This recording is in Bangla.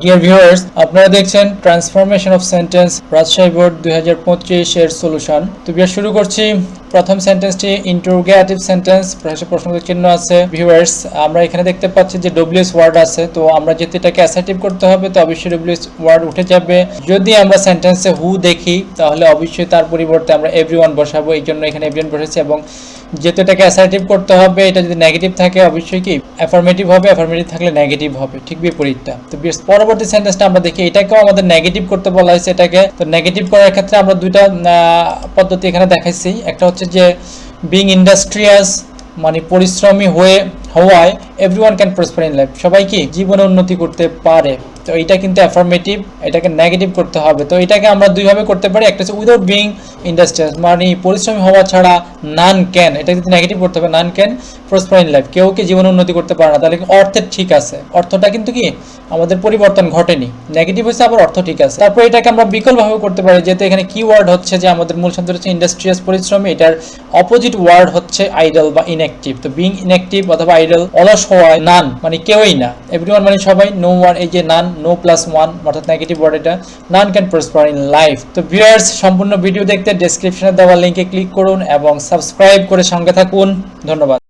ডিয়ার ভিউয়ার্স আপনারা দেখছেন transformation of sentence Rajshahi board দুই হাজার পঁচিশ এর সলিউশন তো শুরু করছি। প্রথম সেন্টেন্সটি ইন্টারোগেটিভ সেন্টেন্স প্রশ্ন চিহ্ন আছে। ভিউয়ার্স আমরা এখানে দেখতে পাচ্ছি যে ডব্লিউএস ওয়ার্ড আছে, তো আমরা যেহেতু এটাকে অ্যাসার্টিভ করতে হবে, তো অবশ্যই ডব্লিউএস ওয়ার্ড উঠে যাবে। যদি আমরা সেন্টেন্সে হু দেখি, তাহলে অবশ্যই তার পরিবর্তে আমরা এভরিওয়ান বসাবো, এই জন্য এখানে এভরিওয়ান বসেছি এবং যেহেতু এটাকে অ্যাসার্টিভ করতে হবে, এটা যদি নেগেটিভ থাকে, অবশ্যই কি? অ্যাফার্মেটিভ হবে অ্যাফার্মেটিভ থাকলে নেগেটিভ হবে, ঠিক বিপরীতটা। তো পরবর্তী সেন্টেন্সটা আমরা দেখি, এটাকেও আমাদের নেগেটিভ করতে বলা হয়েছে এটাকে। তো নেগেটিভ করার ক্ষেত্রে আমরা দুইটা পদ্ধতি এখানে দেখাইছি। একটা হচ্ছে যে বিং ইন্ডাস্ট্রিয়াস মানে পরিশ্রমী হয়ে, হওয়ায় everyone can prosper in life সবাই কি? জীবনে উন্নতি করতে পারে। তো এটা কিন্তু অ্যাফার্মেটিভ এটাকে নেগেটিভ করতে হবে। তো এটাকে আমরা দুইভাবে করতে পারি, একটা হচ্ছে উইদাউট বিং ইন্ডাস্ট্রিয়াস মানে পরিশ্রমী হওয়া ছাড়া নান ক্যান এটা যদি নেগেটিভ করতে হবে none can prosper in life কেউ কি জীবনে উন্নতি করতে পারে না, তাহলে অর্থের ঠিক আছে? অর্থটা কিন্তু কি? আমাদের পরিবর্তন ঘটেনি। নেগেটিভ হচ্ছে আবার অর্থ ঠিক আছে। তারপর এটাকে আমরা বিকল্পভাবে করতে পারি, যেহেতু এখানে কি ওয়ার্ড হচ্ছে যে আমাদের মূল শব্দ হচ্ছে ইন্ডাস্ট্রিয়াস পরিশ্রমী, এটার অপোজিট ওয়ার্ড হচ্ছে আইডল বা ইনঅ্যাক্টিভ তো বিং ইনঅ্যাক্টিভ অথবা আইডল অলস হওয়া নান মানে কেউই না। এভরিওয়ান মানে সবাই নো ওয়ান এই যে নান নো প্লাস ওয়ান অর্থাৎ নেগেটিভ ওয়ার্ড এটা none can prosper in life তো ভিউয়ার্স সম্পূর্ণ ভিডিও দেখতে ডেসক্রিপশনে দেওয়া লিঙ্কে ক্লিক করুন এবং সাবস্ক্রাইব করে সঙ্গে থাকুন। ধন্যবাদ।